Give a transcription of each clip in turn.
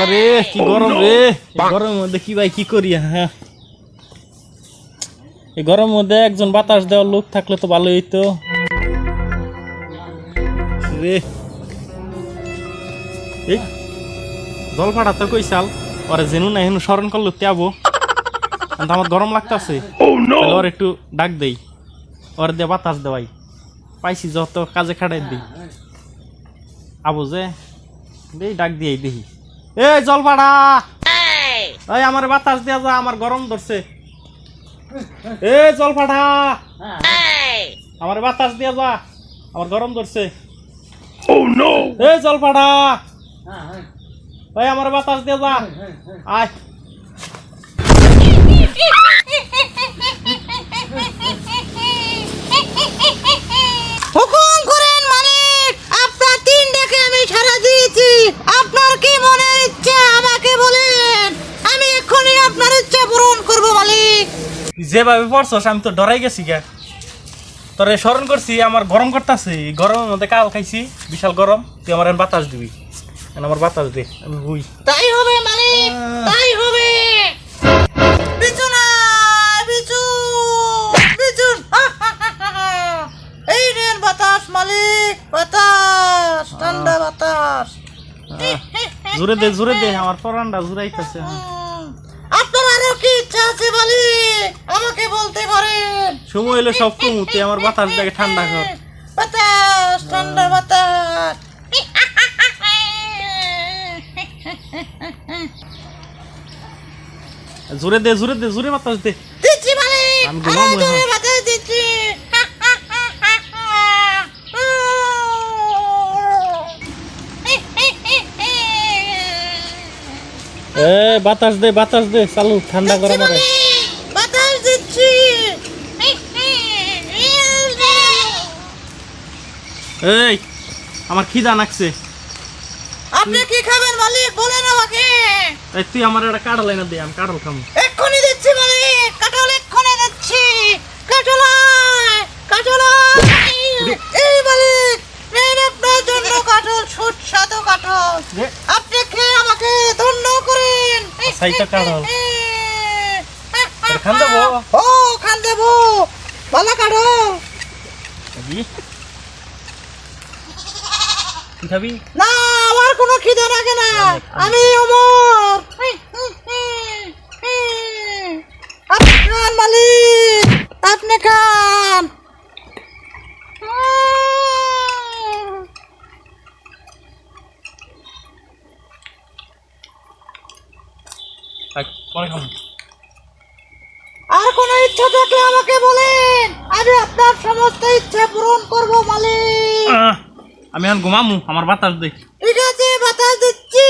আরে কি গরম রে। গরমের মধ্যে কি ভাই কি করি হ্যাঁ এই গরমের মধ্যে একজন বাতাস দেওয়ার লোক থাকলে তো ভালোই হইতো। রে। এই জল ফাটা তো কই চাল ওরে জেনু না হেনু স্মরণ করল ত্যাবো আমার গরম লাগতাছে। তাহলে ওর একটু ডাক দেই। ওর দিয়ে বাতাস দেওয়াই পাইছি যত কাজে খাটাই দিই আবু যে দেই ডাক দিয়েই দেখি। এই জল ভাড়া এই। আমার বাতাস দিয়া যা আমার গরম ধরছে। এ জল ফাটা আমার বাতাস দিয়া যা আমার গরম ধরছে। এ জল ফাটা এই আমার বাতাস দিয়া যা। আয়। যেভাবে পড়ছস আমি তো ডরাই গেছি গা। তোরে স্মরণ করছি আমার গরম করতেছে। গরমের মধ্যে কাল খাইছি বিশাল গরম। তুই আমার বাতাস দিবি। আমার বাতাস দে আমি হুই। তাই হবে মালিক! তাই হবে! এই নেন বাতাস মালিক বাতাস ঠান্ডা বাতাস। জোরে দে জোরে দে আমার পরানটা জুরাইতেছে আছে আমাকে বলতে পারেন। সময় এলে সব কমুতে আমার বাতাস দেখে ঠান্ডা কর বাতাস ঠান্ডা বাতাস। জোরে দে জোরে দে জোরে বাতাস দে। মালিক। আমি ঘুমাবো জোরে এখন। বাতাস দিচ্ছি এ বাতাস দে বাতাস দে চালু ঠান্ডা গরম আরে বাতাস দিচ্ছি। এই আমার খিদা নাকছে। আপনি কি খাবেন মালিক? বলেন আমাকে। এই তুই আমার একটা কাটলাই না দে আমি কাটল খামু এক্ষুনি দিচ্ছি মালিক কাটল এক্ষুনি দিচ্ছি কাটলায় কাটলায় এই মালিক নেন আপনার জন্য কাটল সুস্বাদু কাটল দে। আপনি খেয়ে আমাকে ধন্য করেন সাইটা কাটল। তোর খান দেবো? ও খান দেবো। ভালো কাটল খাবি? তুই খাবি? না আমার কোনো খিদে লাগে না। আমি অমর। আপনি খান মালিক আপনি খান। আর কোনো ইচ্ছা থাকলে আমাকে বলেন। আমি আপনার সমস্ত ইচ্ছা পূরণ করব মালিক। আমি এখন ঘুমামু আমার বাতাস দে। ঠিক আছে বাতাস দিচ্ছি।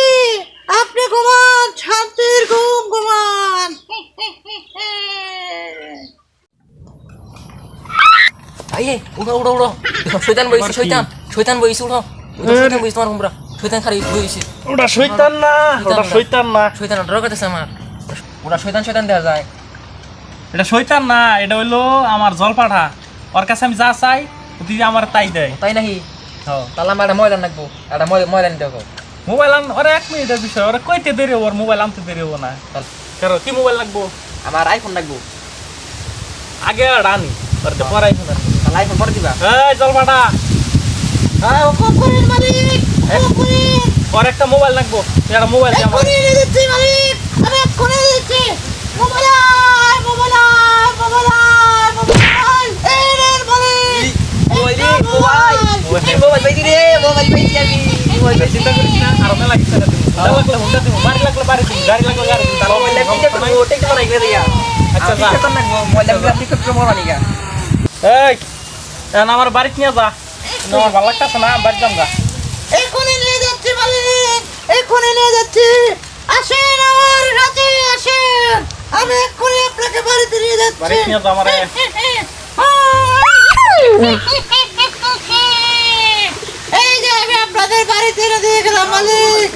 আপনি ঘুমান শান্তির ঘুম ঘুমান। আইয়ে উঠো উঠো উঠো দেখো শয়তান বইছে শয়তান। শয়তান বইছে উঠো উঠো, শয়তান বইছে তোমার হুমরা শয়তান খালি বইছে। ওটা শৈতান না ওটা না। শৈতান না। শয়তান ডর করতেছে আমার। ওরা শয়তান শয়তান দেওয়া যায়। এটা শৈতান না এটা হইল আমার জলপাঠা। ওর কাছে আমি যা চাই তুই আমার তাই দেয়। তাই নাকি? হ্যাঁ তাহলে আমার একটা ময়দান লাগবো একটা ময়দান দেখো মোবাইল আন ওরা এক মিনিটের বিষয় ওরা কইতে দেরি হব ওর মোবাইল আনতে দেরি হব না। কারণ কি মোবাইল লাগবো আমার আইফোন লাগবো আগে ওর তো পরে আইফোন আইফোন পরে দিবা। এই জলপাঠা। হ্যাঁ হুকুম করেন মালিক! করেন একটা মোবাইল লাগবো। একটা মোবাইল দিয়ে আমার। এনে দিচ্ছি মালিক। আমি এক্ষুনি দিচ্ছি। মোবাইল মোবাইল মোবাইল মোবাইল এই নেন মালিক মোবাইল মোবাইল। মোবাইল। মোবাইল পাইছি রে মোবাইল পাইছি আমি। মোবাইল পাইছি। চিন্তা করিস না আর মেলা কিছু না তুমি হুন্ডা লাগলে হুন্ডা দিব। বাড়ি লাগলে বাড়ি দিব। গাড়ি লাগলে গাড়ি দিব। তাহলে মোবাইল দিয়া। আচ্ছা, যা। যা লাগবো মোবাইল লাগবে আপনি কত মোবাইল আনিগা এই আমার বাড়িতে নিয়ে যা। আমার ভালো লাগতেছে না বাড়ি যাম গা। নিয়ে যাচ্ছি আসেন আমার সাথে আসেন। আমি এক্ষুনি আপনাকে বাড়িতে নিয়ে যাচ্ছি। এই যে আমি আপনাদের বাড়িতে এনে দিয়ে গেলাম মালিক।